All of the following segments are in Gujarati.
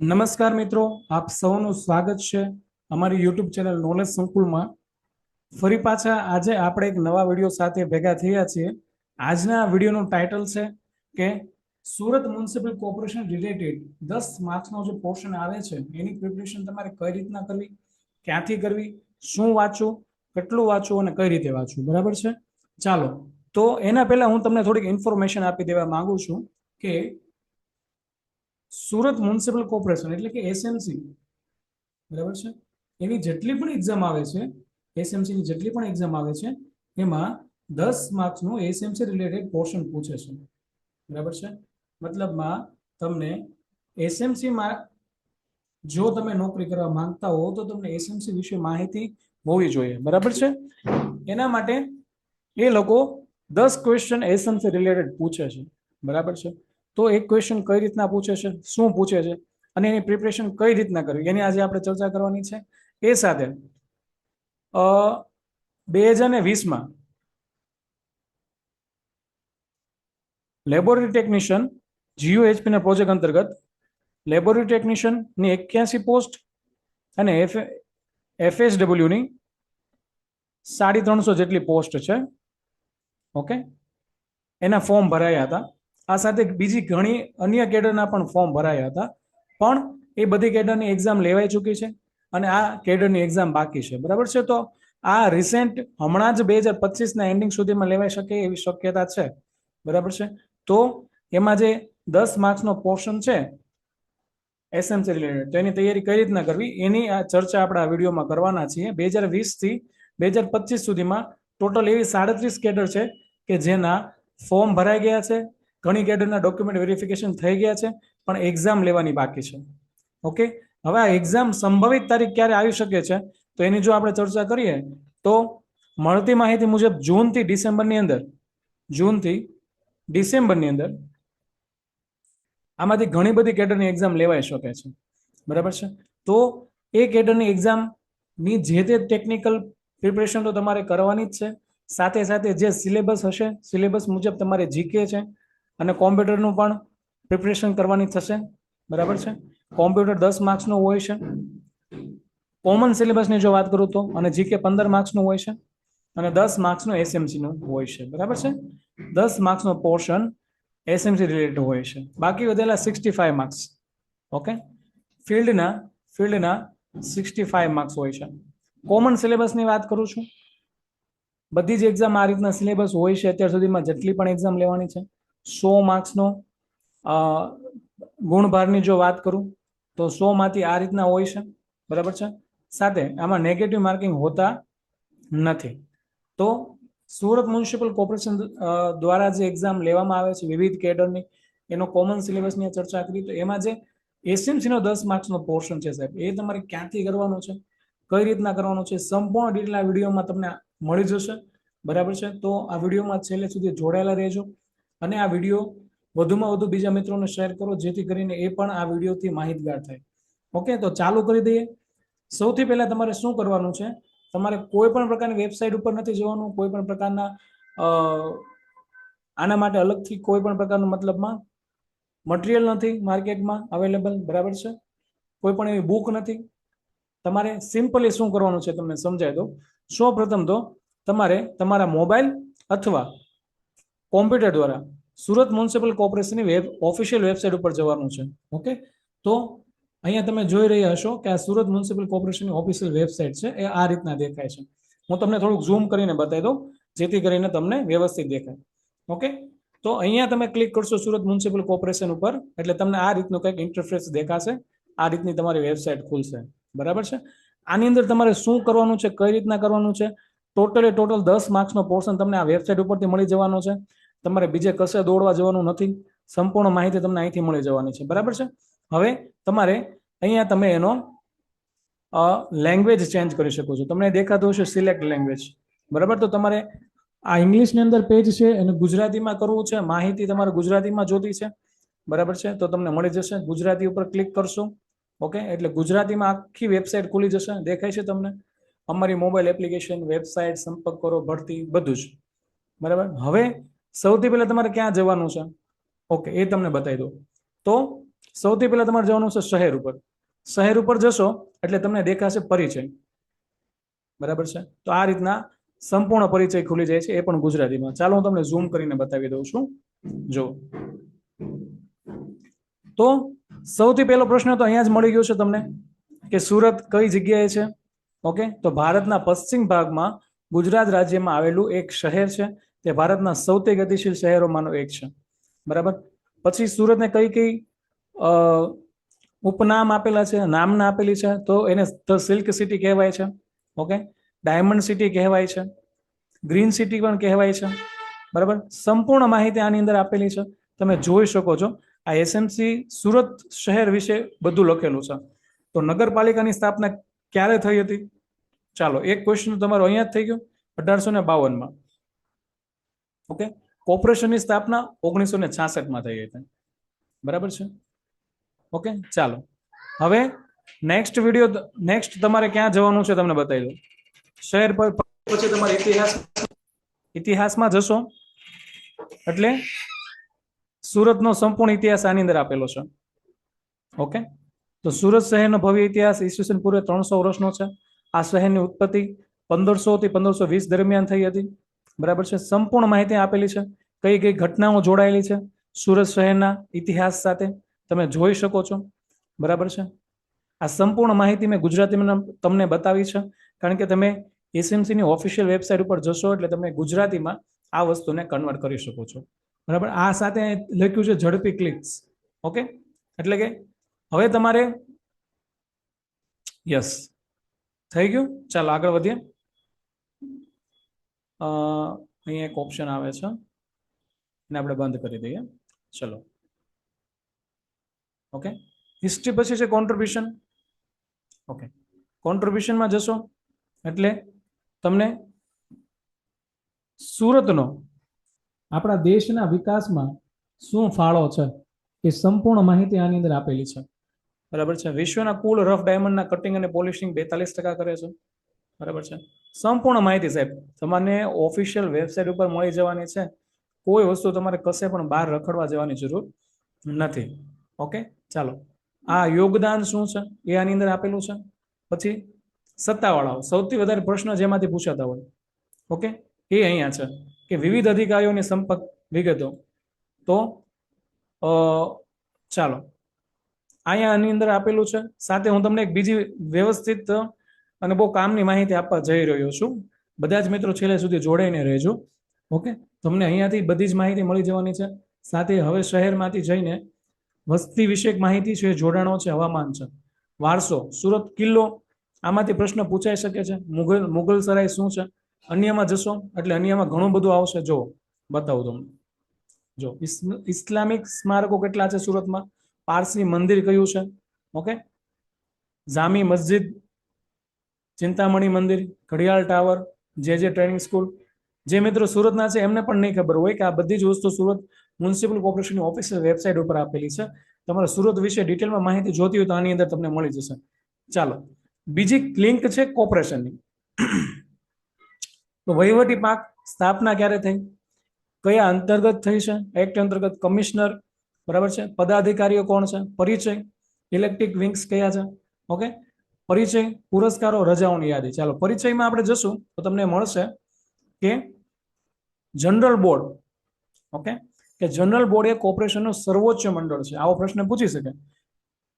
નમસ્કાર મિત્રો, આપ સૌનું સ્વાગત છે અમારી યુટ્યુબ ચેનલ નોલેજ સંકુલમાં. ફરી પાછા આજે આપણે એક નવા વીડિયો સાથે ભેગા થયા છીએ. આજના વિડીયોનું ટાઇટલ છે કે સુરત મ્યુનિસિપલ કોર્પોરેશન રિલેટેડ દસ માર્ક્સનો જે પોર્શન આવે છે, એની પ્રિપરેશન તમારે કઈ રીતના કરવી, ક્યાંથી કરવી, શું વાંચવું, કેટલું વાંચવું અને કઈ રીતે વાંચવું, બરાબર છે? ચાલો, તો એના પહેલા હું તમને થોડીક ઇન્ફોર્મેશન આપી દેવા માંગુ છું કે સુરત મ્યુનિસિપલ કોર્પોરેશન એટલે કે એસએમસી બરાબર છે? એની જેટલી પણ એક્ઝામ આવે છે એસએમસીની જેટલી પણ એક્ઝામ આવે છે, એમાં દસ માર્ક્સનું એસએમસી રિલેટેડ પોર્શન પૂછે છે. બરાબર છે? મતલબમાં તમને એસએમસીમાં જો તમે નોકરી કરવા માંગતા હો તો તમને એસએમસી વિશે માહિતી હોવી જોઈએ. બરાબર છે? એના માટે એ લોકો દસ ક્વેશ્ચન એસએમસી રિલેટેડ પૂછે છે. બરાબર છે? તો એક ક્વેશ્ચન કઈ રીતના પૂછે છે? શું પૂછે છે? અને એની પ્રિપરેશન કઈ રીતના કરવી? એની આજે આપણે ચર્ચા કરવાની છે. એ સાથે બે હજાર ને વીસમાં લેબોરેટરી ટેકનિશિયન જીયુએચપી ના પ્રોજેક્ટ અંતર્ગત લેબોરેટરી ટેકનિશિયનની એક્યાસી પોસ્ટ અને એફ એફએસડબલ્યુની સાડી ત્રણસો જેટલી પોસ્ટ છે. ઓકે એના ફોર્મ ભરાયા હતા. આ સાથે બીજી ઘણી અન્ય કેડરના પણ ફોર્મ ભરાયા હતા. પણ એ બધી કેડરની એક્ઝામ લેવાઈ ચૂકી છે અને આ કેડરની એક્ઝામ બાકી છે. બરાબર છે? તો આ રિસેન્ટ હમણાં જ બે હજાર પચીસના એન્ડિંગ સુધીમાં લેવાઈ શકે એવી શક્યતા છે. બરાબર છે? તો એમાં જે દસ માર્ક્સનો પોર્શન છે એસએમસી રિલેટેડ તો એની તૈયારી કઈ રીતના કરવી? એની આ ચર્ચા આપણે આ વિડીયોમાં કરવાના છીએ. બે હજાર વીસથી બે હજાર પચીસ સુધીમાં ટોટલ એવી સાડત્રીસ કેડર છે કે જેના ફોર્મ ભરાઈ ગયા છે. ઘણી કેડરના ડોક્યુમેન્ટ વેરિફિકેશન થઈ ગયા છે, પણ એક્ઝામ લેવાની બાકી છે. ઓકે હવે આ એક્ઝામ સંભવિત તારીખ ક્યારે આવી શકે છે? તો એની જો આપણે ચર્ચા કરીએ, તો મળતી માહિતી મુજબ જૂનથી ડિસેમ્બરની અંદર, જૂનથી ડિસેમ્બરની અંદર આમાંથી ઘણી બધી કેડરની એક્ઝામ લેવાઈ શકે છે. બરાબર છે? તો એ કેડરની એક્ઝામની જે તે ટેકનિકલ પ્રિપરેશન તો તમારે કરવાની જ છે. સાથે સાથે જે સિલેબસ હશે સિલેબસ મુજબ તમારે જીકે છે અને કોમ્પ્યુટરનું પણ પ્રિપરેશન કરવાની થશે. બરાબર છે? કોમ્પ્યુટર દસ માર્ક્સનું હોય છે. કોમન સિલેબસની જો વાત કરું તો, અને જીકે પંદર માર્ક્સનું હોય છે, અને દસ માર્ક્સનું એસએમસીનું હોય છે. બરાબર છે? દસ માર્ક્સનો પોર્શન એસએમસી રિલેટેડ હોય છે. બાકી વધેલા સિક્સટી ફાઈવ માર્ક્સ ઓકે ફિલ્ડના ફિલ્ડના સિક્સટી ફાઈવ માર્ક્સ હોય છે. કોમન સિલેબસની વાત કરું છું. બધી જ એક્ઝામ આ રીતના સિલેબસ હોય છે, અત્યાર સુધીમાં જેટલી પણ એક્ઝામ લેવાની છે. સો માર્ક્સનો ગુણભારની જો વાત કરું, તો સો માંથી આ રીતના હોય છે. બરાબર છે? સાથે આમાં નેગેટિવ માર્કિંગ હોતા નથી. તો સુરત મ્યુનિસિપલ કોર્પોરેશન દ્વારા જે એક્ઝામ લેવામાં આવે છે, વિવિધ કેડરની, એનો કોમન સિલેબસની ચર્ચા કરી, તો એમાં જે એસએમસીનો દસ માર્ક્સનો પોર્શન છે સાહેબ, એ તમારે ક્યાંથી કરવાનો છે? કઈ રીતના કરવાનો છે? સંપૂર્ણ ડિટેલ આ વિડીયોમાં તમને મળી જશે. બરાબર છે? તો આ વિડીયોમાં છેલ્લે સુધી જોડાયેલા રહેજો. અને આ વીડિયો વધુમાં વધુ બીજા મિત્રોને શેર કરો, જેથી કરીને એ પણ આ વિડીયોથી માહિતગાર થાય. ઓકે તો ચાલુ કરી દઈએ. સૌથી પહેલા તમારે શું કરવાનું છે? તમારે કોઈ પણ પ્રકારની વેબસાઇટ ઉપર નથી જવાનું, કોઈ પણ પ્રકારના આના માટે અલગથી કોઈ પણ પ્રકારનું મતલબમાં મટીરિયલ નથી માર્કેટમાં અવેલેબલ બરાબર છે? કોઈ પણ એવી બુક નથી. તમારે સિમ્પલી શું કરવાનું છે તમને સમજાય દો? સૌ પ્રથમ તો તમારે તમારા મોબાઈલ અથવા કોમ્પ્યુટર દ્વારા સુરત મ્યુનિસિપલ કોર્પોરેશનની વેબ, ઓફિશિયલ વેબસાઇટ ઉપર જવાનું છે. ઓકે? તો અહીંયા તમે જોઈ રહ્યા હશો કે આ સુરત મ્યુનિસિપલ કોર્પોરેશનની ઓફિશિયલ વેબસાઇટ છે, એ આ રીતના દેખાય છે. હું તમને થોડુંક ઝૂમ કરીને બતાવી દઉં, જેથી કરીને તમને વ્યવસ્થિત દેખાય. ઓકે? તો અહીંયા તમે ક્લિક કરશો સુરત મ્યુનિસિપલ કોર્પોરેશન ઉપર, એટલે તમને આ રીતનું કંઈક ઇન્ટરફેસ દેખાશે. આ રીતની તમારી વેબસાઇટ ખુલશે. બરાબર છે? આની અંદર તમારે શું કરવાનું છે, કઈ રીતના કરવાનું છે? ટોટલે ટોટલ દસ માર્ક્સનો પોર્શન તમને આ વેબસાઇટ ઉપરથી મળી જવાનો છે. તમારે બીજે કશે દોડવા જવાનું નથી. સંપૂર્ણ માહિતી તમને અહીંથી મળી જવાની છે. બરાબર છે? હવે તમારે અહીંયા તમે એનો લેંગ્વેજ ચેન્જ કરી શકો છો. તમને દેખાતું હશે સિલેક્ટ લેંગ્વેજ બરાબર? તો તમારે આ ઇંગ્લિશની અંદર પેજ છે અને ગુજરાતીમાં કરવું છે, માહિતી તમારે ગુજરાતીમાં જોતી છે. બરાબર છે? તો તમને મળી જશે. ગુજરાતી ઉપર ક્લિક કરશો. ઓકે એટલે ગુજરાતીમાં આખી વેબસાઇટ ખુલી જશે. દેખાય છે તમને? અમારી મોબાઈલ એપ્લિકેશન વેબસાઇટ સંપર્ક કરો, ભરતી, બધું જ. બરાબર? હવે સૌથી પહેલા તમારે ક્યાં જવાનું છે? ઓકે એ તમને બતાવી દઉં. તો સૌથી પહેલા તમારે જવાનું છે શહેર ઉપર. શહેર ઉપર જશો એટલે તમને દેખાશે પરિચય. બરાબર છે? તો આ રીતના સંપૂર્ણ પરિચય ખુલી જાય છે, એ પણ ગુજરાતીમાં. ચાલો હું તમને ઝૂમ કરીને બતાવી દઉં છું. જો. તો સૌથી પહેલો પ્રશ્ન તો અહીંયા જ મળી ગયો છે તમને કે સુરત કઈ જગ્યાએ છે? ઓકે તો ભારતના પશ્ચિમ ભાગમાં ગુજરાત રાજ્યમાં આવેલું એક શહેર છે. તે ભારતના સૌથી ગતિશીલ શહેરોમાંનું એક છે. બરાબર? પછી સુરતને કઈ કઈ ઉપનામ આપેલા છે, નામના આપેલી છે, તો એને ધ સિલ્ક સિટી કહેવાય છે. ઓકે? ડાયમંડ સિટી કહેવાય છે. ગ્રીન સિટી પણ કહેવાય છે. બરાબર? સંપૂર્ણ માહિતી આની અંદર આપેલી છે. તમે જોઈ શકો છો. આ એસએમસી સુરત શહેર વિશે બધું લખેલું છે. તો નગરપાલિકાની સ્થાપના ક્યારે થઈ હતી? ચાલો, એક ક્વેશ્ચન તમારો અહીંયા જ થઈ ગયો. અઢારસો ને બાવનમાં. ઓકે કોર્પોરેશનની સ્થાપના ઓગણીસો ને છાસઠમાં થઈ હતી. બરાબર છે? ઓકે ચાલો. હવે નેક્સ્ટ વીડિયો નેક્સ્ટ તમારે ક્યાં જવાનું છે તમને બતાવી દઉં. શહેર પર, પછી તમારે ઇતિહાસ, ઇતિહાસમાં જશો. એટલે સુરતનો સંપૂર્ણ ઇતિહાસ આની અંદર આપેલો છે. ઓકે તો સુરત શહેરનો ભવ્ય ઇતિહાસ ઈસવીસન પૂર્વે ત્રણસો વર્ષનો છે. આ શહેરની ઉત્પત્તિ પંદરસો થી પંદરસો વીસ દરમિયાન થઈ હતી. બરાબર છે? સંપૂર્ણ માહિતી આપેલી છે. કઈ કઈ ઘટનાઓ જોડાયેલી છે? સુરત શહેરના ઇતિહાસ સાથે તમે જોઈ શકો છો. બરાબર છે? આ સંપૂર્ણ માહિતી મેં ગુજરાતીમાં તમને બતાવી છે. કારણ કે તમે એસએમસીની ઓફિશિયલ વેબસાઇટ ઉપર જશો એટલે તમે ગુજરાતીમાં આ વસ્તુને કન્વર્ટ કરી શકો છો. બરાબર? આ સાથે લખ્યું છે ઝડપી ક્લિક્સ ઓકે? એટલે કે હવે તમારે યસ થઈ ગયું? ચાલો આગળ વધીએ. અહીંયા એક ઓપ્શન આવે છે. એને આપણે બંધ કરી દઈએ. ચલો. ઓકે હિસ્ટ્રી પછી છે કોન્ટ્રીબ્યુશન ઓકે કોન્ટ્રીબ્યુશનમાં જશો. એટલે તમને સુરતનો, આપણા દેશના વિકાસમાં શું ફાળો છે એ સંપૂર્ણ માહિતી આની અંદર આપેલી છે. બરાબર છે? વિશ્વના કુલ રફ ડાયમંડના કટિંગ અને પોલિશિંગ બેતાલીસ ટકા કરે છે. બરાબર છે? સંપૂર્ણ માહિતી સાહેબ, તમને ઓફિશિયલ વેબસાઇટ ઉપર મળી જવાની છે. કોઈ વસ્તુ તમારે કશે પણ બહાર રખડવા જવાની જરૂર નથી. ઓકે ચાલો. આ યોગદાન શું છે? એ આની અંદર આપેલું છે. પછી સત્તાવાળાઓ, સૌથી વધારે પ્રશ્ન જેમાંથી પૂછાતા હોય. ઓકે એ અહીંયા છે કે વિવિધ અધિકારીઓની સંપર્ક વિગતો. તો ચાલો. અહીંયા આની અંદર આપેલું છે. સાથે હું તમને એક બીજી વ્યવસ્થિત અને બહુ કામની માહિતી આપવા જઈ રહ્યો છું. બધા જ મિત્રો છેલ્લે સુધી જોડાઈને રહેજો. ઓકે? તમને અહીંયાથી બધી જ માહિતી મળી જવાની છે. સાથે હવે શહેરમાંથી જઈને વસ્તી વિષયક માહિતી છે, જોડાણો છે, હવામાન છે. વારસો, સુરત કિલ્લો, આમાંથી પ્રશ્ન પૂછાઈ શકે છે. મુઘલ મુઘલ સરાય શું છે? અન્યમાં જશો એટલે અન્યમાં ઘણું બધું આવશે. જો બતાવું તમને. જો ઇસ્લામિક સ્મારકો કેટલા છે સુરતમાં? પારસી મંદિર કયું છે? ઓકે? જામી મસ્જિદ ચિંતામણી મંદિર, ઘડિયાળ ટાવર, જે જે ટ્રેનિંગ સ્કૂલ. જે મિત્રો સુરતના છે, એમને પણ નહીં ખબર હોય કે આ બધી જ વસ્તુ સુરત મ્યુનિસિપલ કોર્પોરેશનની ઓફિશિયલ વેબસાઇટ ઉપર આપેલી છે. તમારે સુરત વિશે ડિટેલમાં માહિતી જોતી હોય તો આની અંદર તમને મળી જશે. ચાલો, બીજી લિંક છે કોર્પોરેશનની. તો વહીવટી પાક સ્થાપના ક્યારે થઈ? કયા અંતર્ગત થઈ છે? એક્ટ અંતર્ગત કમિશનર, બરાબર છે? પદાધિકારીઓ કોણ છે? પરિચય, ઇલેક્ટ્રિક વિંગ્સ કયા છે? ઓકે? પરિચય પુરસ્કારો રજાઓની યાદી. ચાલો, પરિચયમાં આપણે જશું તો તમને મળશે કે જનરલ બોર્ડ, ઓકે? કે જનરલ બોર્ડ એ કોર્પોરેશનનું સર્વોચ્ચ મંડળ છે. આવો પ્રશ્ન પૂછી શકે.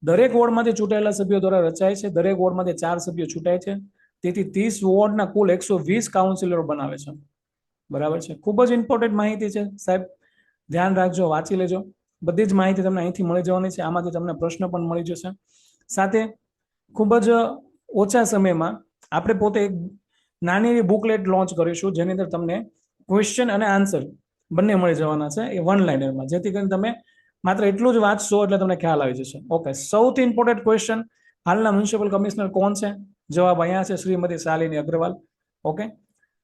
દરેક વોર્ડમાંથી ચૂંટાયેલા સભ્યો દ્વારા રચાય છે. દરેક વોર્ડમાંથી ચાર સભ્યો ચૂંટાય છે. તેથી ત્રીસ વોર્ડના કુલ એકસો વીસ કાઉન્સિલરો બનાવે છે. બરાબર છે? ખૂબ જ ઇમ્પોર્ટન્ટ માહિતી છે સાહેબ. ધ્યાન રાખજો, વાંચી લેજો. બધી જ માહિતી તમને અહીંથી મળી જવાની છે. આમાંથી તમને પ્રશ્ન પણ મળી જશે. સાથે ખૂબ જ ઓછા સમયમાં આપણે પોતે એક નાની એવી બુકલેટ લોન્ચ કરીશું, જેની અંદર તમને ક્વેશ્ચન અને આન્સર બંને મળી જવાના છે, એ વન લાઇનરમાં જેથી કરીને તમે માત્ર એટલું જ વાંચશો એટલે તમને ખ્યાલ આવી જશે. ઓકે સૌથી ઇમ્પોર્ટન્ટ ક્વેશ્ચન હાલના મ્યુનિસિપલ કમિશનર કોણ છે? જવાબ અહીંયા છે શ્રીમતી શાલિની અગ્રવાલ. ઓકે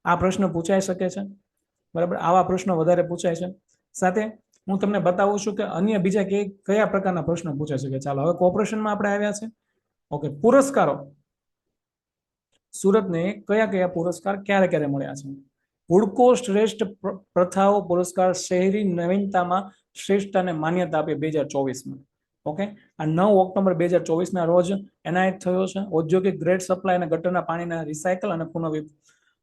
આ પ્રશ્ન પૂછાઈ શકે છે. બરાબર? આવા પ્રશ્નો વધારે પૂછાય છે. સાથે હું તમને બતાવું છું કે અન્ય બીજા કે, કયા પ્રકારના પ્રશ્નો પૂછાઈ શકે ચાલો, હવે કોર્પોરેશનમાં આપણે આવ્યા છે. ઓકે પુરસ્કારો. સુરતને કયા કયા પુરસ્કાર ક્યારે ક્યારે મળ્યા છે? હુડકો શ્રેષ્ઠ પ્રથાઓ પુરસ્કાર શહેરી નવીનતામાં શ્રેષ્ઠતાને માન્યતા આપી બે હજાર ચોવીસમાં. ઓકે આ નવ ઓક્ટોબર બે હજાર ચોવીસના રોજ એનાયત થયો છે. ઔદ્યોગિક ગ્રેડ સપ્લાય અને ગટરના પાણીના રિસાયકલ અને પુનઃ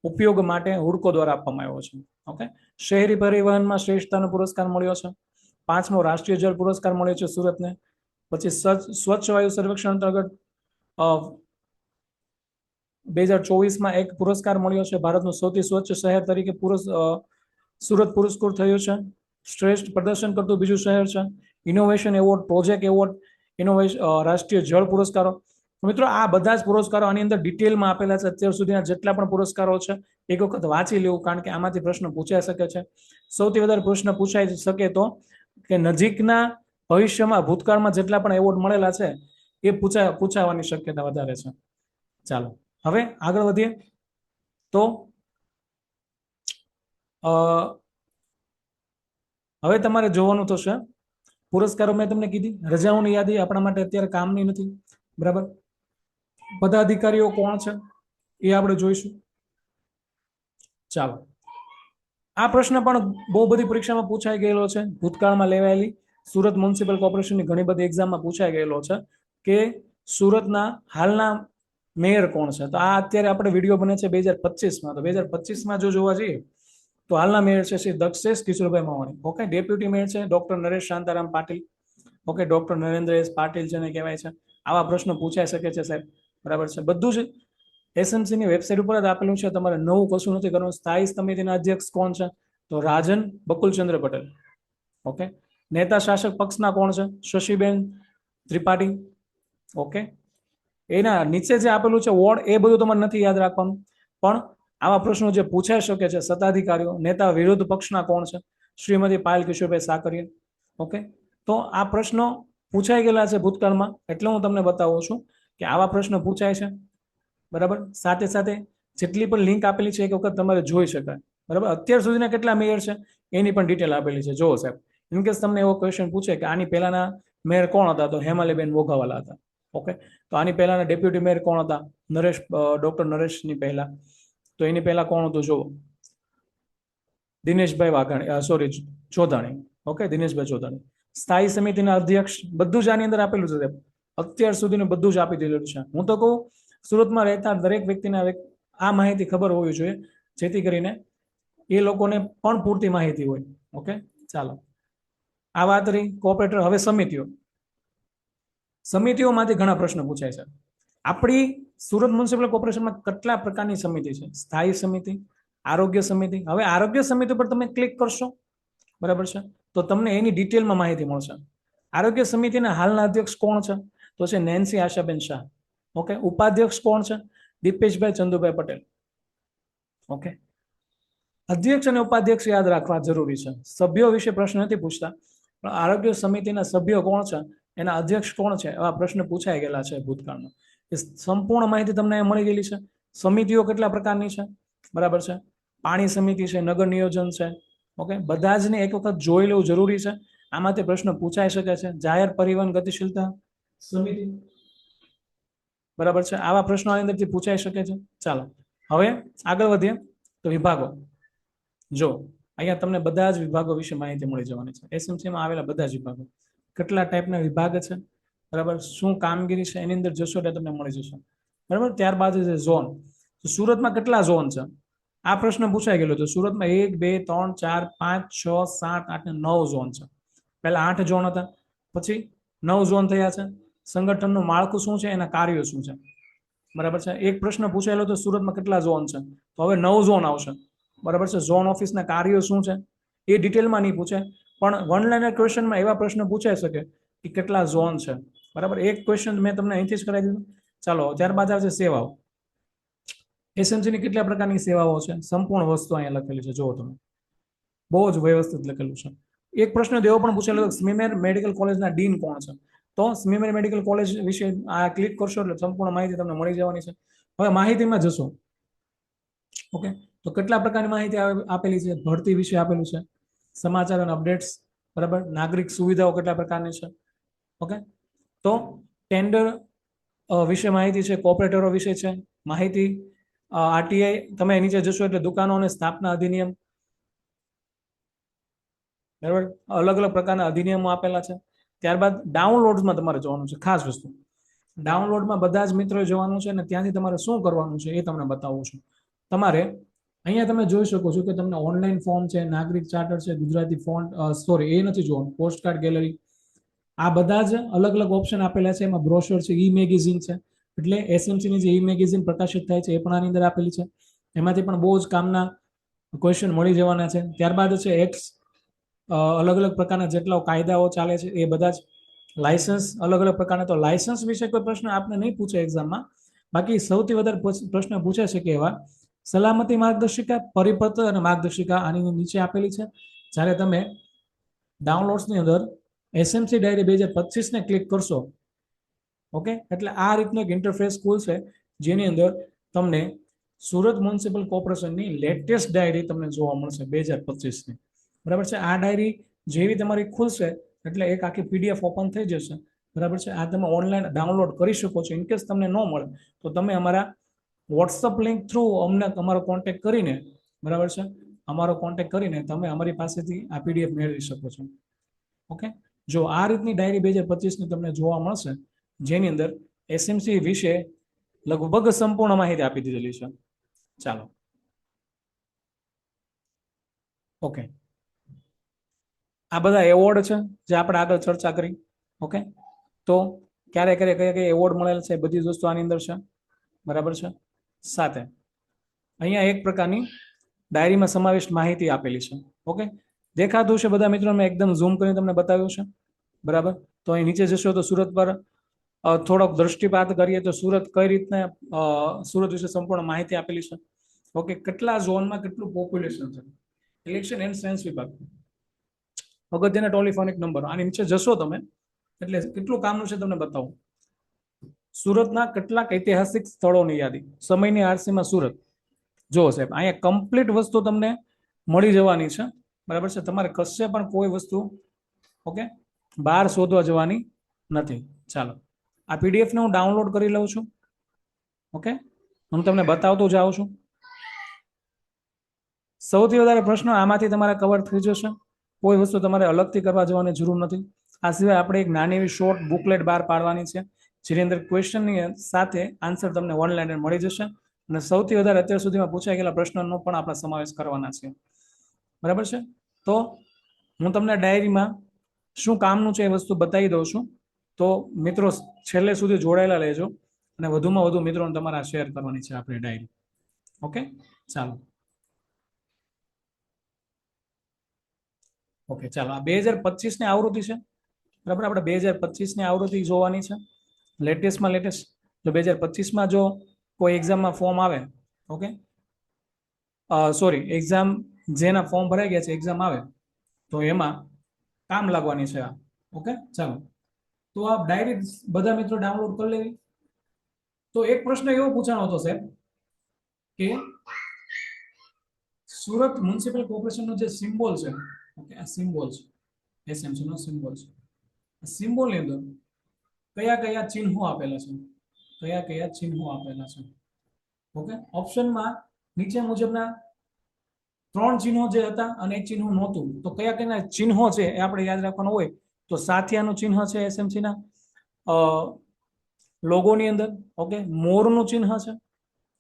ઉપયોગ માટે હુડકો દ્વારા આપવામાં આવ્યો છે. ઓકે શહેરી પરિવહનમાં શ્રેષ્ઠતાનો પુરસ્કાર મળ્યો છે. પાંચમો રાષ્ટ્રીય જળ પુરસ્કાર મળ્યો છે સુરતને. પછી સ્વચ્છ વાયુ સર્વેક્ષણ અંતર્ગત બે હજાર ચોવીસમાં એક પુરસ્કાર મળ્યો છે. ભારતનું સૌથી સ્વચ્છ શહેર તરીકે પુરસ સુરત પુરસ્કૃત થયું છે. શ્રેષ્ઠ પ્રદર્શન કરતું બીજું શહેર છે. Innovation award project award innovation રાષ્ટ્રીય જળ પુરસ્કારો. મિત્રો, આ બધા જ પુરસ્કારો આની અંદર ડિટેલમાં આપેલા છે. અત્યાર સુધીના જેટલા પણ પુરસ્કારો છે, એક વખત વાંચી લેવું, કારણ કે આમાંથી પ્રશ્ન પૂછાઈ શકે છે. સૌથી વધારે પ્રશ્ન પૂછાઈ શકે તો કે નજીકના ભવિષ્યમાં ભૂતકાળમાં જેટલા પણ એવોર્ડ મળેલા છે એ પૂછા પૂછાવાની શક્યતા વધારે છે. ચાલો, હવે આગળ વધીએ. તો હવે તમારે જોવાનું થશે પુરસ્કારો મેં તમને કીધી. રજાઓની યાદી આપણા માટે અત્યારે કામની નથી. બરાબર? પદાધિકારીઓ કોણ છે? એ આપણે જોઈશું. ચાલો. આ પ્રશ્ન પણ બહુ બધી પરીક્ષામાં પૂછાઈ ગયેલો છે. ભૂતકાળમાં લેવાયેલી સુરત મ્યુનિસિપલ કોર્પોરેશનની ઘણી બધી એક્ઝામમાં પૂછાઈ ગયેલો છે. કે સુરતના હાલના મેયર કોણ છે? તો આ અત્યારે આપણે વીડિયો બને છે બે હજાર પચીસમાં. તો બે હજાર પચીસમાં જો જોવા જઈએ, તો હાલના મેયર છે Shri Dakshesh Kishorbhai Mavani. Okay deputy mayor છે doctor Naresh Shantaram Patil. Okay doctor Narendra S Patil જેને કહેવાય છે. આવા પ્રશ્નો પૂછાઈ શકે છે સાહેબ. બરાબર છે. બધું જ એસએમસીની વેબસાઇટ ઉપર જ આપેલું છે. તમારે નવું કશું નથી કરવાનું. સ્થાયી સમિતિના અધ્યક્ષ કોણ છે? તો રાજન બકુલચંદ્ર પટેલ. ઓકે નેતા શાસક પક્ષના કોણ છે? શશીબેન ત્રિપાઠી. ઓકે એના નીચે જે આપેલું છે વોર્ડ એ બધું તમારે નથી યાદ રાખવાનું. પણ આવા પ્રશ્નો જે પૂછાઈ શકે છે સત્તાધિકારીઓ, નેતા, વિરોધ પક્ષના કોણ છે? શ્રીમતી પાયલ કિશોરભાઈ સાકરિયા. ઓકે તો આ પ્રશ્નો પૂછાઈ ગયેલા છે ભૂતકાળમાં. એટલે હું તમને બતાવું છું કે આવા પ્રશ્નો પૂછાય છે. બરાબર? સાથે સાથે જેટલી પણ લિંક આપેલી છે, એક વખત તમારે જોઈ શકાય. બરાબર? અત્યાર સુધીના કેટલા મેયર છે? એની પણ ડિટેલ આપેલી છે. જુઓ સાહેબ. ઇન કેસ તમને એવો ક્વેશ્ચન પૂછે કે આની પહેલાના મેયર કોણ હતા? તો હેમાલીબેન વોઘાવાલા હતા. ઓકે તો આની પહેલાના ડેપ્યુટી મેયર કોણ હતા? નરેશ ડોક્ટર નરેશની પહેલા. તો એની પહેલા કોણ હતું? જુઓ. દિનેશભાઈ વાઘાણી સોરી ચોધાણી ઓકે દિનેશભાઈ ચોધાણી સ્થાયી સમિતિના અધ્યક્ષ બધું જ આની અંદર આપેલું છે અત્યાર સુધીનું બધું જ આપી દીધેલું છે. હું તો કહું, સુરતમાં રહેતા દરેક વ્યક્તિને આ માહિતી ખબર હોવી જોઈએ, જેથી કરીને એ લોકોને પણ પૂરતી માહિતી હોય. ઓકે ચાલો. આ વાત રહી કોઓપરેટર હવે સમિતિઓ. સમિતિઓમાંથી ઘણા પ્રશ્નો પૂછાય છે. આપણી સુરત મ્યુનિસિપલ કોર્પોરેશનમાં કેટલા પ્રકારની સમિતિ છે? સ્થાયી સમિતિ, આરોગ્ય સમિતિ. હવે આરોગ્ય સમિતિ પર તમે ક્લિક કરશો, બરાબર છે? તો તમને એની ડિટેલમાં માહિતી મળશે. આરોગ્ય સમિતિના હાલના અધ્યક્ષ કોણ છે? તો છે નેન્સી આશાબેન શાહ. ઓકે? ઉપાધ્યક્ષ કોણ છે? દીપેશભાઈ ચંદુભાઈ પટેલ. ઓકે? અધ્યક્ષ અને ઉપાધ્યક્ષ યાદ રાખવા જરૂરી છે. સભ્યો વિશે પ્રશ્ન નથી પૂછતા. પણ આરોગ્ય સમિતિના સભ્યો કોણ છે? એના અધ્યક્ષ કોણ છે? એવા પ્રશ્ન પૂછાઈ ગયેલા છે ભૂતકાળમાં. એ સંપૂર્ણ માહિતી તમને મળી ગયેલી છે. સમિતિઓ કેટલા પ્રકારની છે? બરાબર છે? પાણી સમિતિ છે, નગર નિયોજન છે. ઓકે? બધા જ ને એક વખત જોઈ લેવું જરૂરી છે. આમાંથી પ્રશ્ન પૂછાઈ શકે છે. જાહેર પરિવહન ગતિશીલતા સમિતિ. બરાબર છે? આવા પ્રશ્નો આની અંદરથી પૂછાઈ શકે છે. ચાલો, હવે આગળ વધીએ તો વિભાગો. જો, અહીંયા તમને બધા જ વિભાગો વિશે માહિતી મળી જવાની છે. એસએમસીમાં આવેલા બધા જ વિભાગો. કેટલા ટાઈપના વિભાગ છે? બરાબર? શું કામગીરી છે? એની અંદર જશો એટલે તમને મળી જશે. બરાબર? ત્યારબાદ છે ઝોન. સુરતમાં કેટલા ઝોન છે? આ પ્રશ્ન પૂછાઈ ગયેલો તો સુરતમાં એક, બે, ત્રણ, ચાર, પાંચ, છ, સાત, આઠ નવ ઝોન છે. પહેલા આઠ ઝોન હતા. પછી નવ ઝોન થયા છે. સંગઠનનું માળખું શું છે? એના કાર્યો શું છે? બરાબર છે? એક પ્રશ્ન પૂછાયેલો તો સુરતમાં કેટલા ઝોન છે? તો હવે નવ ઝોન આવશે. બરાબર છે? ઝોન ઓફિસના કાર્યો શું છે? એ ડિટેલમાં નહીં પૂછે. પણ વન લાઇનર ક્વેશ્ચનમાં એવા પ્રશ્ન પૂછાઈ શકે કે કેટલા ઝોન છે. બરાબર? એક ક્વેશ્ચન મેં તમને અહીંથી જ કરાવી દીધું. ચાલો, ત્યારબાદ આવશે સેવાઓ. એસએમસીની કેટલા પ્રકારની સેવાઓ છે? સંપૂર્ણ વસ્તુ અહીંયા લખેલી છે. જુઓ તમે. બહુ જ વ્યવસ્થિત લખેલું છે. એક પ્રશ્ન દેવો પણ પૂછેલો સ્મીમેર મેડિકલ કોલેજના ડીન કોણ છે? તો સ્મીમેર મેડિકલ કોલેજ વિશે આ ક્લિક કરશો એટલે સંપૂર્ણ માહિતી તમને મળી જવાની છે. હવે માહિતીમાં જશો. ઓકે? તો કેટલા પ્રકારની માહિતી આપેલી છે? ભરતી વિશે આપેલું છે. સમાચાર અને અપડેટ્સ બરાબર? નાગરિક સુવિધાઓ કેટલા પ્રકારની છે? ઓકે તો ટેન્ડર વિશે માહિતી છે કોઓપરેટરો વિશે છે, માહિતી આરટીઆઈ તમે નીચે જશો એટલે દુકાનો અને સ્થાપના અધિનિયમ, બરાબર? અલગ અલગ પ્રકારના અધિનિયમો આપેલા છે. ત્યારબાદ ડાઉનલોડ્સમાં તમારે જવાનું છે, ખાસ વસ્તુ. ડાઉનલોડમાં બધા જ મિત્રોએ જવાનું છે અને ત્યાંથી તમારે શું કરવાનું છે એ તમને બતાવું છું. તમારે અહીંયા તમે જોઈ શકો છો કે તમને ઓનલાઈન ફોર્મ છે, નાગરિક ચાર્ટર છે, ગુજરાતી ફોન્ટ સોરી એ નથી જોવાનું પોસ્ટ કાર્ડ ગેલેરી આ બધા જ અલગ અલગ ઓપ્શન આપેલા છે, એમાં બ્રોશર છે ઈ મેગેઝિન છે, એટલે એસએમસીની જે ઈ મેગેઝિન પ્રકાશિત થાય છે, એ પણ આની અંદર આપેલી છે. એમાંથી પણ બહુ જ કામના ક્વેશ્ચન મળી જવાના છે. ત્યારબાદ છે એક્સ અલગ અલગ પ્રકારના જેટલા કાયદાઓ ચાલે છે, એ બધા જ લાયસન્સ અલગ અલગ પ્રકારના. તો લાયસન્સ વિશે કોઈ પ્રશ્ન આપને નહીં પૂછે એક્ઝામમાં બાકી સૌથી વધારે પ્રશ્ન- પૂછે છે કે એવા સલામતી માર્ગદર્શિકા, પરિપત્ર અને માર્ગદર્શિકા આની નીચે આપેલી છે. જ્યારે તમે ડાઉનલોડ્સની અંદર એસએમસી ડાયરી બે હજાર પચીસને ક્લિક કરશો, ઓકે? એટલે આ રીતનો એક ઇન્ટરફેસ ખુલશે જેની અંદર તમને સુરત મ્યુનિસિપલ કોર્પોરેશનની લેટેસ્ટ ડાયરી તમને જોવા મળશે બે હજાર પચીસની. બરાબર છે? આ ડાયરી જેવી તમારી ખુલશે, એટલે એક આખી પીડીએફ ઓપન થઈ જશે. બરાબર છે? આ તમે ઓનલાઈન ડાઉનલોડ કરી શકો છો. ઇનકેસ તમને ન મળે, તો તમે અમારા વોટ્સઅપ લિંક થ્રુ અમને તમારો કોન્ટેક્ટ કરીને, બરાબર છે? અમારો કોન્ટેક્ટ કરીને તમે અમારી પાસેથી આ પીડીએફ મેળવી શકો છો. ઓકે જો આ રીતની ડાયરી બે હજાર પચીસની તમને જોવા મળશે, જેની અંદર એસએમસી વિશે લગભગ સંપૂર્ણ માહિતી આપી દીધેલી છે. ચાલો. ઓકે આ બધા એવોર્ડ છે, જે આપણે આગળ ચર્ચા કરી. ઓકે તો ક્યારે ક્યારે કયા કયા એવોર્ડ મળેલ છે બધી જ વસ્તુ આની અંદર છે. બરાબર છે? સાથે. અહીંયા એક પ્રકારની ડાયરીમાં સમાવિષ્ટ માહિતી આપેલી છે. ઓકે? દેખાતું છે બધા મિત્રો, મેં એકદમ ઝૂમ કરીને તમને બતાવ્યું છે. બરાબર? તો અહીં નીચે જશો તો સુરત પર થોડોક દ્રષ્ટિપાત કરીએ તો સુરત કઈ રીતના સુરત વિશે સંપૂર્ણ માહિતી આપેલી છે? ઓકે? કેટલા ઝોનમાં કેટલું પોપ્યુલેશન છે? ઇલેક્શન એન્ડ સાયન્સ વિભાગ. અગત્યના ટેલિફોનિક નંબર. આની નીચે જશો તમે, એટલે કેટલું કામનું છે તમને બતાવું. સુરતના કેટલાક ઐતિહાસિક સ્થળોની યાદી. સમયની આરસીમાં સુરત. જો સાહેબ, અહીંયા કમ્પ્લીટ વસ્તુ તમને મળી જવાની છે. બરાબર છે? તમારે કશે પણ કોઈ વસ્તુ, ઓકે, બહાર શોધવા જવાની નથી. ચાલો. આ પીડીએફને હું ડાઉનલોડ કરી લઉં છું. ઓકે? હું તમને બતાવતો જાઉં છું. સૌથી વધારે પ્રશ્ન આમાંથી તમારે કવર થઈ જશે. કોઈ વસ્તુ તમારે અલગથી કરવા જવાની જરૂર નથી. આ સિવાય આપણે એક નાની એવી શોર્ટ બુકલેટ બહાર પાડવાની છે. જેની અંદર ક્વેશ્ચનની સાથે આન્સર તમને ઓનલાઈન મળી જશે. અને સૌથી વધારે અત્યાર સુધીમાં પૂછાઈ ગયેલા પ્રશ્નોનો પણ આપણે સમાવેશ કરવાના છે. બરાબર છે? તો હું તમને ડાયરીમાં શું કામનું છે એ વસ્તુ બતાવી દઉં છું. તો મિત્રો છેલ્લે સુધી જોડાયેલા રહેજો. અને વધુમાં વધુ મિત્રોને તમારા શેર કરવાની છે આપણી ડાયરી ઓકે ચાલો. ઓકે ચાલો. આ બે હજાર પચીસની આવૃત્તિ છે. બરાબર? આપણે બે હજાર પચીસની આવૃત્તિ જોવાની છે. લેટેસ્ટમાં લેટેસ્ટ જો બે હજાર પચીસમાં જો કોઈ એક્ઝામમાં ફોર્મ આવે ઓકે સોરી એક્ઝામ જેના ફોર્મ ભરાઈ ગયા છે એક્ઝામ આવે, તો એમાં કામ લાગવાની છે આ ઓકે ચાલો. તો આ ડાયરી બધા મિત્રો ડાઉનલોડ કરી લેવી. તો એક પ્રશ્ન એવો પૂછાણો હતો, સાહેબ, કે સુરત મ્યુનિસિપલ કોર્પોરેશનનો જે સિમ્બોલ છે ઓકે આ સિમ્બોલ છે એસએમસીનો સિમ્બોલ છે. સિમ્બોલની અંદર કયા કયા ચિહ્નો આપેલા છે? કયા કયા ચિહ્નો આપેલા છે? ઓકે? ઓપ્શનમાં નીચે મુજબના ત્રણ ચિહ્નો જે હતા અને એક ચિહ્ન નહોતું. તો કયા કયા ચિહ્નો છે એ આપણે યાદ રાખવાનું હોય તો સાથિયાનું ચિહ્ન છે એસએમસીના. લોગોની અંદર, ઓકે? મોરનું ચિહ્ન છે,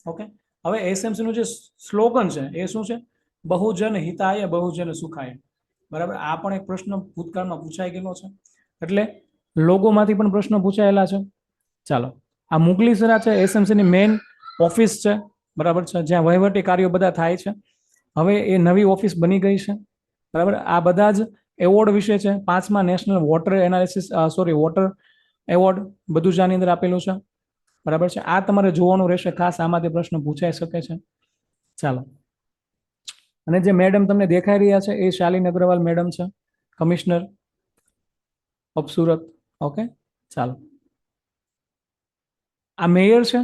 ઓકે? હવે એસએમસી નું જે સ્લોગન છે એ શું છે? બહુજન હિતાય, બહુજન સુખાય. બરાબર? આ પણ એક પ્રશ્ન ભૂતકાળમાં પૂછાઈ ગયેલો છે. એટલે લોગોમાંથી પણ પ્રશ્ન પૂછાયેલા છે. ચાલો, આ મુગલીસરા છે એસએમસીની મેઇન ઓફિસ છે. બરાબર છે, જ્યાં વહીવટી કાર્યો બધા થાય છે. હવે એ નવી ઓફિસ બની ગઈ છે. બરાબર, આ બધા જ એવોર્ડ વિશે છે. પાંચમા national water analysis sorry water award બધું જ આની અંદર આપેલું છે. બરાબર છે, આ તમારે જોવાનું રહેશે. ખાસ આમાંથી પ્રશ્ન પૂછાઈ શકે છે. ચાલો. અને જે મેડમ તમને દેખાઈ રહ્યા છે, એ શાલિન અગ્રવાલ મેડમ છે કમિશનર ઓફ સુરત ઓકે ચાલો. આ મેયર છે?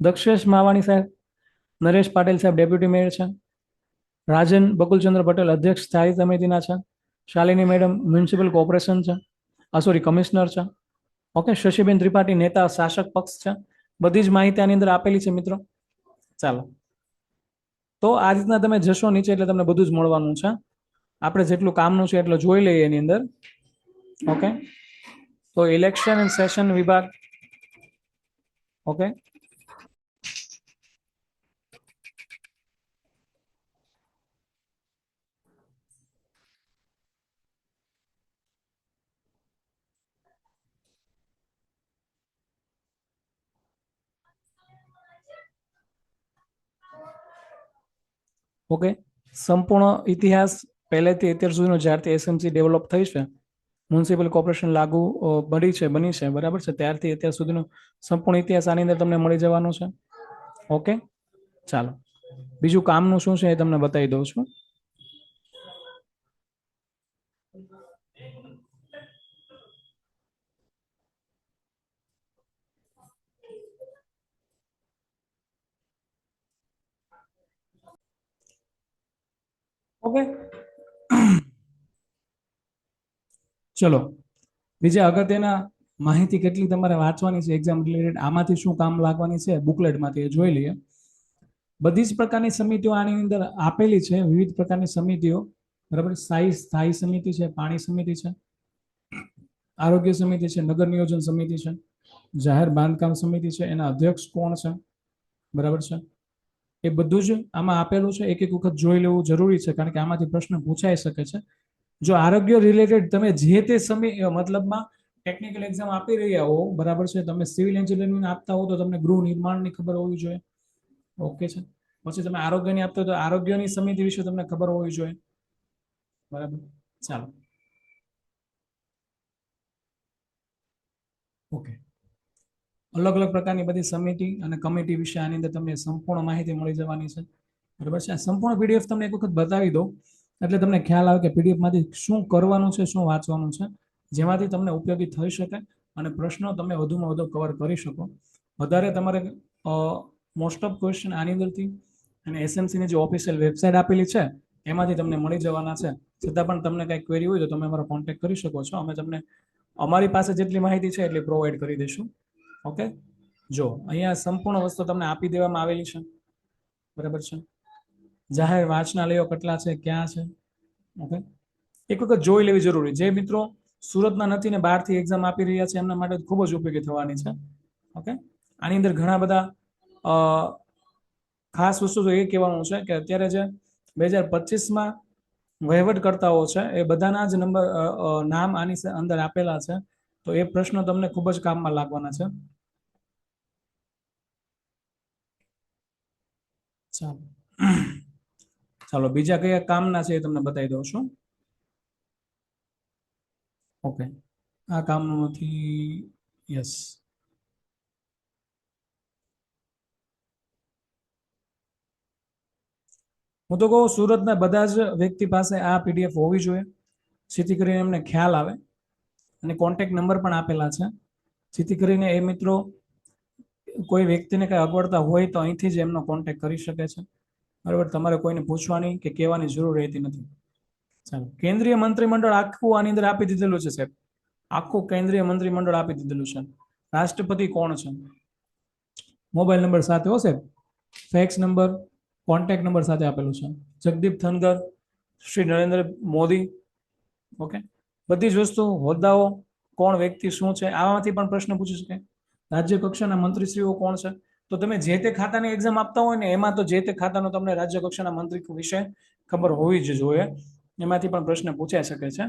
દક્ષેશ માવાણી સાહેબ, નરેશ પાટીલ સાહેબ, ડેપ્યુટી મેયર છે. રાજન બકુલચંદ્ર પટેલ, અધ્યક્ષ સ્થાયી સમિતિના છે. શાલિની મેડમ, મ્યુનિસિપલ કોર્પોરેશન છે. આ સોરી, કમિશનર છે. ઓકે શશીબેન ત્રિપાઠી, નેતા, શાસક પક્ષ છે. બધી જ માહિતી આની અંદર આપેલી છે, મિત્રો. ચાલો. તો આ રીતના તમે જશો નીચે એટલે તમને બધું જ મળવાનું છે. આપણે જેટલું કામનું છે એટલું જોઈ લઈએ એની અંદર. ઓકે તો ઇલેક્શન એન્ડ સેશન વિભાગ ઓકે ઓકે સંપૂર્ણ ઇતિહાસ પહેલેથી અત્યાર સુધીનો જ્યારથી એસએમસી ડેવલપ થઈ છે મ્યુનિસિપલ કોર્પોરેશન લાગુ બની છે બની છે, બરાબર છે? ત્યારથી અત્યાર સુધીનો સંપૂર્ણ ઇતિહાસ આની અંદર તમને મળી જવાનો છે. ઓકે? ચાલો. બીજું કામનું શું છે એ તમને બતાવી દઉં છું. ઓકે? ચલો. બીજા અગત્યના માહિતી કેટલી તમારે વાંચવાની છે એક્ઝામ રિલેટેડ આમાંથી શું કામ લાગવાની છે બુકલેટમાંથી એ જોઈ લઈએ. બધી જ પ્રકારની સમિતિઓ આની અંદર આપેલી છે, વિવિધ પ્રકારની સમિતિઓ. બરાબર? સ્થાયી સ્થાયી સમિતિ છે, પાણી સમિતિ છે, આરોગ્ય સમિતિ છે, નગર નિયોજન સમિતિ છે, જાહેર બાંધકામ સમિતિ છે, એના અધ્યક્ષ કોણ છે? બરાબર છે? એ બધું જ આમાં આપેલું છે. એક એક વખત જોઈ લેવું જરૂરી છે, કારણ કે આમાંથી પ્રશ્ન પૂછાઈ શકે છે. જો આરોગ્ય રિલેટેડ તમે જે તે સમય મતલબમાં ટેકનિકલ એક્ઝામ આપી રહ્યા હો, બરાબર છે, તમે સિવિલ એન્જિનિયરિંગ આપતા હો, તો તમને ગૃહ નિર્માણની ખબર હોવી જોઈએ. ઓકે છે? પછી તમે આરોગ્યની આપતા હો, તો આરોગ્યની સમિતિ વિશે તમને ખબર હોવી જોઈએ. બરાબર? ચાલો. ઓકે. અલગ અલગ પ્રકારની બધી સમિતિ અને કમિટી વિશે આની અંદર તમને સંપૂર્ણ માહિતી મળી જવાની છે. બરાબર છે? આ સંપૂર્ણ પીડીએફ તમને એક વખત બતાવી દો એટલે તમને ખ્યાલ આવે કે પીડીએફમાંથી શું કરવાનું છે, શું વાંચવાનું છે, જેમાંથી તમને ઉપયોગી થઈ શકે અને પ્રશ્નો તમે વધુમાં વધુ કવર કરી શકો. વધારે તમારે મોસ્ટ ઓફ ક્વેશ્ચન આની અંદરથી અને એસએમસીની જે ઓફિશિયલ વેબસાઇટ આપેલી છે, એમાંથી તમને મળી જવાના છે. છતાં પણ તમને કાંઈ ક્વેરી હોય તો તમે અમારો કોન્ટેક્ટ કરી શકો છો. અમે તમને, અમારી પાસે જેટલી માહિતી છે એટલી પ્રોવાઈડ કરી દઈશું. ઓકે જો, અહીંયા સંપૂર્ણ વસ્તુ તમને આપી દેવામાં આવેલી છે. બરાબર છે? જાહેર વાંચનાલયો કેટલા છે, ક્યાં છે? ઓકે એક વખત જોઈ લેવી જરૂરી. જે મિત્રો સુરતના નથી ને બહારથી એક્ઝામ આપી રહ્યા છે, એમના માટે ખૂબ જ ઉપયોગી થવાની છે. ઓકે આની અંદર ઘણા બધા ખાસ વસ્તુ તો એ કહેવાનું છે કે અત્યારે જે બે હજાર પચીસમાં વહીવટકર્તાઓ છે, એ બધાના જ નંબર નામ આની અંદર આપેલા છે. તો એ પ્રશ્નો તમને ખૂબ જ કામમાં લાગવાના છે. ચાલો. ચાલો, બીજા કયા કામના છે એ તમને બતાવી દઉં છું. ઓકે. આ કામનું નથી યસ. હું તો કહું, સુરતના બધા જ વ્યક્તિ પાસે આ પીડીએફ હોવી જોઈએ. જેથી કરીને એમને ખ્યાલ આવે અને કોન્ટેક નંબર પણ આપેલા છે. જેથી કરીને એ મિત્રો કોઈ વ્યક્તિને કંઈ અગવડતા હોય તો અહીંથી જ એમનો કોન્ટેક કરી શકે છે. બરાબર, તમારે કોઈને પૂછવાની કે કહેવાની જરૂર રહેતી નથી. ચાલો કેન્દ્રીય મંત્રીમંડળ આખું આની અંદર આપી દીધેલું છે, સાહેબ. આખું કેન્દ્રીય મંત્રીમંડળ આપી દીધેલું છે. રાષ્ટ્રપતિ કોણ છે? મોબાઈલ નંબર સાથે હો, સાહેબ. ફેક્સ નંબર, કોન્ટેક્ટ નંબર સાથે આપેલું છે. જગદીપ ધનગર, શ્રી નરેન્દ્ર મોદી. ઓકે? બધી જ વસ્તુ, હોદ્દાઓ, કોણ વ્યક્તિ શું છે, આમાંથી પણ પ્રશ્ન પૂછી શકે. રાજ્ય કક્ષાના મંત્રીશ્રીઓ કોણ છે? તો તમે જે તે ખાતાની એક્ઝામ આપતા હોય ને, એમાં તો જે તે ખાતાનો તમને રાજ્ય કક્ષાના મંત્રી વિશે ખબર હોવી જ જોઈએ. એમાંથી પણ પ્રશ્ન પૂછાઈ શકે છે.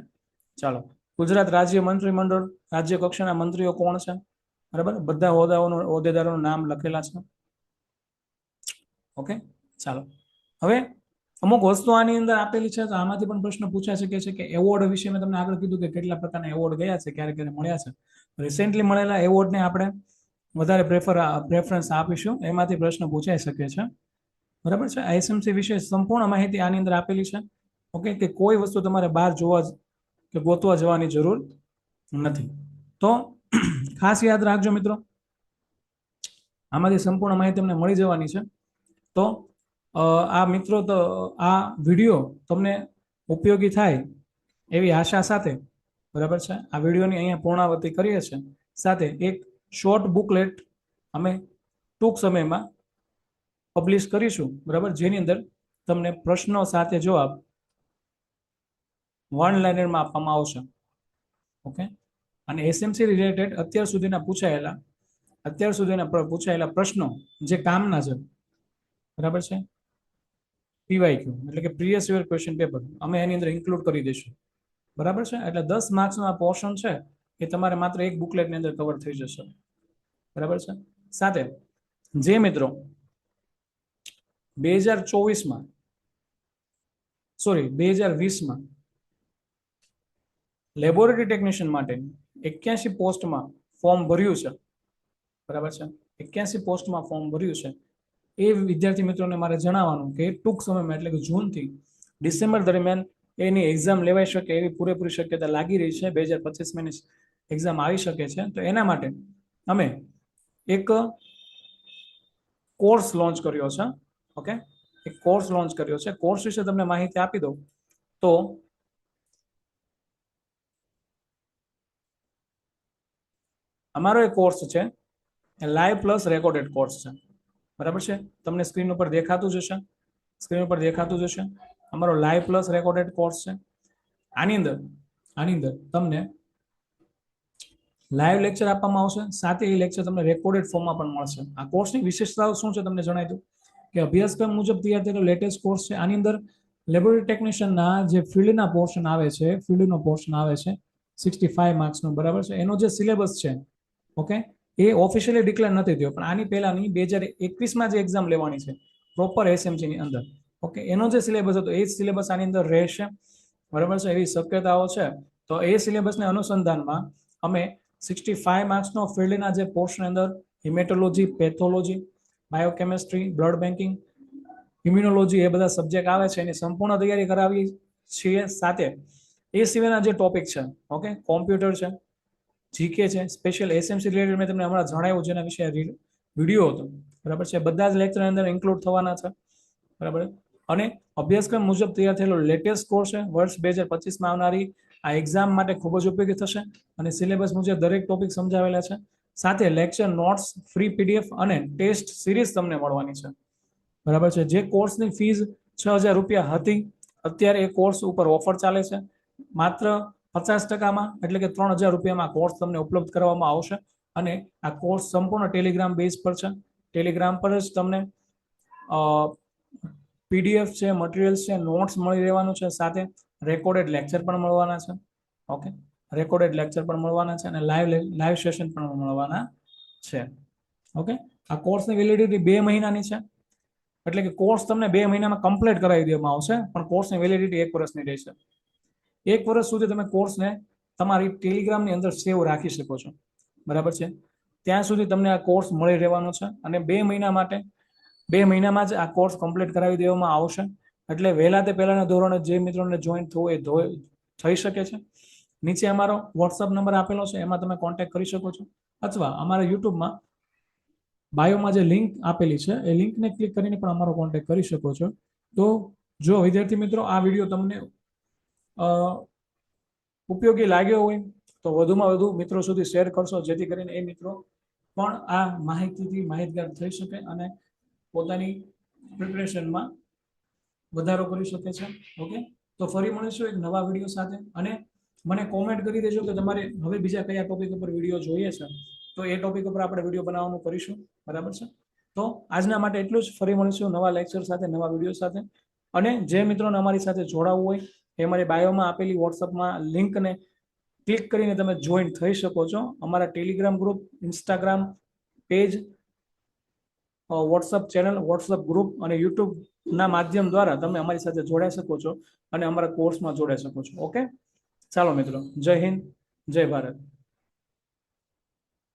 ચાલો. ગુજરાત રાજ્ય મંત્રીમંડળ, રાજ્ય કક્ષાના મંત્રીઓ કોણ છે? બરાબર? બધા હોદ્દાઓનો, હોદ્દેદારોનું નામ લખેલા છે. ઓકે? ચાલો. હવે અમુક વસ્તુ આની અંદર આપેલી છે, તો આમાંથી પણ પ્રશ્ન પૂછાઈ શકે છે કે એવોર્ડ વિશે મેં તમને આગળ કીધું કે કેટલા પ્રકારના એવોર્ડ ગયા છે, ક્યારે ક્યારે મળ્યા છે. રિસેન્ટલી મળેલા એવોર્ડને આપણે વધારે પ્રેફર પ્રેફરન્સ આપીશું. એમાંથી પ્રશ્ન પૂછાઈ શકે છે. બરાબર છે? આઈએસએમસી વિશે સંપૂર્ણ માહિતી આની અંદર આપેલી છે. ઓકે કે કોઈ વસ્તુ તમારે બહાર જોવા કે ગોતવા જવાની જરૂર નથી. તો ખાસ યાદ રાખજો મિત્રો. આમાંથી સંપૂર્ણ માહિતી તમને મળી જવાની છે. તો આ મિત્રો તો આ વીડિયો તમને ઉપયોગી થાય એવી આશા સાથે બરાબર છે? આ વિડીયોની અહીંયા પૂર્ણાવતી કરીએ છીએ. સાથે એક શોર્ટ બુકલેટ અમે ટૂંક સમયમાં પબ્લિશ કરીશું, બરાબર? જેની અંદર તમને પ્રશ્નો સાથે જવાબ વન લાઇનરમાં આપવામાં આવશે. ઓકે? અને એસએમસી રિલેટેડ અત્યાર સુધીના પૂછાયેલા, અત્યાર સુધીના પૂછાયેલા પ્રશ્નો જે કામના છે, બરાબર છે? પીવાયક્યુ એટલે કે પ્રિયસ યર ક્વેશ્ચન પેપર અમે એની અંદર ઇન્ક્લુડ કરી દઈશું. બરાબર છે? એટલે દસ માર્ક્સનું આ પોર્શન છે એ તમારે માત્ર એક બુકલેટની અંદર કવર થઈ જશે. બરાબર છે? સાથે, જે મિત્રો, બે હજાર ચોવીસમાં સોરી બે હજાર વીસમાં લેબોરેટરી ટેકનિશિયન માટે એક્યાસી પોસ્ટમાં ફોર્મ ભર્યું છે. બરાબર છે? એક્યાસી પોસ્ટમાં ફોર્મ ભર્યું છે. એ વિદ્યાર્થી મિત્રોને મારે જણાવવાનું કે ટૂંક સમયમાં, એટલે કે જૂનથી ડિસેમ્બર દરમિયાન એની એક્ઝામ લેવાઈ શકે એવી પૂરેપૂરી શક્યતા લાગી રહી છે. બે હજાર પચીસમાં એક્ઝામ આવી શકે છે, તો એના માટે અમે એક કોર્સ લોન્ચ કર્યો છે ઓકે એક કોર્સ લોન્ચ કર્યો છે. કોર્સ વિશે તમને માહિતી આપી દઉં. તો અમારો એક કોર્સ છે લાઈવ પ્લસ રેકોર્ડેડ કોર્સ છે. બરાબર છે? તમને સ્ક્રીન ઉપર દેખાતું જ હશે. સ્ક્રીન ઉપર દેખાતું જ હશે. અમારો લાઈવ પ્લસ રેકોર્ડેડ કોર્સ છે. આની અંદર આની અંદર તમને લાઈવ લેક્ચર આપવામાં આવશે. સાથે એ લેક્ચર તમને રેકોર્ડેડ ફોર્મમાં પણ મળશે. આ કોર્સની વિશેષતાઓ શું છે તમને જણાવી દઉં? કે અભ્યાસક્રમ મુજબ તૈયાર થયેલો લેટેસ્ટ કોર્સ છે. આની અંદર લેબોરેટરી ટેકનિશિયનના જે ફિલ્ડના પોર્શન આવે છે ફિલ્ડનો પોર્શન આવે છે સિક્સટી ફાઈવ માર્ક્સનો બરાબર છે? એનો જે સિલેબસ છે ઓકે એ ઓફિશિયલી ડિક્લેર નથી થયો. પણ આની પહેલાની બે હજાર એકવીસમાં જે એક્ઝામ લેવાની છે પ્રોપર એસએમસીની અંદર ઓકે એનો જે સિલેબસ હતો, એ સિલેબસ આની અંદર રહેશે. બરાબર છે? એવી શક્યતાઓ છે. તો એ સિલેબસને અનુસંધાનમાં અમે સિક્સટી ફાઈવ માર્ક્સનો ફિલ્ડના જે પોર્શન અંદર haematology, pathology, biochemistry, blood banking immunology એ બધા સબ્જેક્ટ આવે છે. એની સંપૂર્ણ તૈયારી કરાવી છીએ સાથે. એ સિવાયના જે ટોપિક છે, ઓકે, કોમ્પ્યુટર છે, જીકે છે, સ્પેશિયલ એસએમસી રિલેટેડ મેં તમને હમણાં જણાવ્યું જેના વિશે વીડિયો હતો. બરાબર છે? બધા જ લેક્ચરની અંદર ઇન્ક્લુડ થવાના છે. બરાબર? અને અભ્યાસક્રમ મુજબ તૈયાર થયેલો લેટેસ્ટ કોર્સ છે, વર્ષ બે હજાર પચીસમાં આવનારી આ એક્ઝામ માટે ખૂબ જ ઉપયોગી થશે અને સિલેબસ મુજબ દરેક ટોપિક સમજાવેલા છે. સાથે લેક્ચર નોટ્સ ફ્રી પીડીએફ અને ટેસ્ટ સિરીઝ તમને મળવાની છે. બરાબર છે? જે કોર્સની ફીઝ છ હજાર રૂપિયા હતી, અત્યારે એ કોર્સ ઉપર ઓફર ચાલે છે. માત્ર પચાસ ટકામાં, એટલે કે ત્રણ હજાર રૂપિયામાં કોર્સ તમને ઉપલબ્ધ કરવામાં આવશે અને આ કોર્સ સંપૂર્ણ ટેલિગ્રામ બેઝ પર છે. ટેલિગ્રામ પર જ તમને પીડીએફ છે મટીરિયલ્સ છે નોટ્સ મળી રહેવાનું છે. સાથે રેકોર્ડેડ લેક્ચર પણ મળવાના છે. ઓકે રેકોર્ડેડ લેક્ચર પણ મળવાના છે અને લાઈવ લાઈવ સેશન પણ મળવાના છે. ઓકે આ કોર્સની વેલિડિટી બે મહિનાની છે. એટલે કે કોર્સ તમને બે મહિનામાં કમ્પ્લીટ કરાવી દેવામાં આવશે, પણ કોર્સની વેલિડિટી એક વર્ષની રહેશે એક વર્ષ સુધી તમે કોર્સને તમારી ટેલિગ્રામની અંદર સેવ રાખી શકો છો. બરાબર છે? ત્યાં સુધી તમને આ કોર્સ મળી રહેવાનો છે અને બે મહિના માટે, બે મહિનામાં જ આ કોર્સ કમ્પ્લીટ કરાવી દેવામાં આવશે. એટલે વહેલા તે પહેલાના ધોરણે જે મિત્રોને જોઈન થવું એ થઈ શકે છે. નીચે અમારો વોટ્સઅપ નંબર આપેલો છે, એમાં તમે કોન્ટેક્ટ કરી શકો છો. અથવા અમારા યુટ્યુબમાં બાયોમાં જે લિંક આપેલી છે, એ લિંકને ક્લિક કરીને પણ અમારો કોન્ટેક્ટ કરી શકો છો. તો જો વિદ્યાર્થી મિત્રો, આ વીડિયો તમને ઉપયોગી લાગ્યો હોય, તો વધુમાં વધુ મિત્રો સુધી શેર કરશો, જેથી કરીને એ મિત્રો પણ આ માહિતીથી માહિતગાર થઈ શકે અને પોતાની પ્રિપરેશનમાં વધારો કરી શકે છે. ઓકે તો ફરી મળીશું એક નવા વીડિયો સાથે. અને મને કોમેન્ટ કરી દેજો કે તમારે હવે બીજા કયા ટોપિક ઉપર વીડિયો જોઈએ છે. તો એ ટોપિક ઉપર આપણે વીડિયો બનાવવાનું કરીશું. બરાબર છે? તો આજના માટે એટલું જ. ફરી મળીશું નવા લેક્ચર સાથે, નવા વીડિયો સાથે. અને જે મિત્રોને અમારી સાથે જોડાવવું હોય, એ અમારી બાયોમાં આપેલી વોટ્સઅપમાં લિંકને ક્લિક કરીને તમે જોઈન થઈ શકો છો. અમારા Telegram group Instagram page WhatsApp channel WhatsApp group અને યુટ્યુબના માધ્યમ દ્વારા તમે અમારી સાથે જોડાઈ શકો છો અને અમારા કોર્સમાં જોડાઈ શકો છો. ઓકે ચાલો મિત્રો, જય હિન્દ, જય ભારત.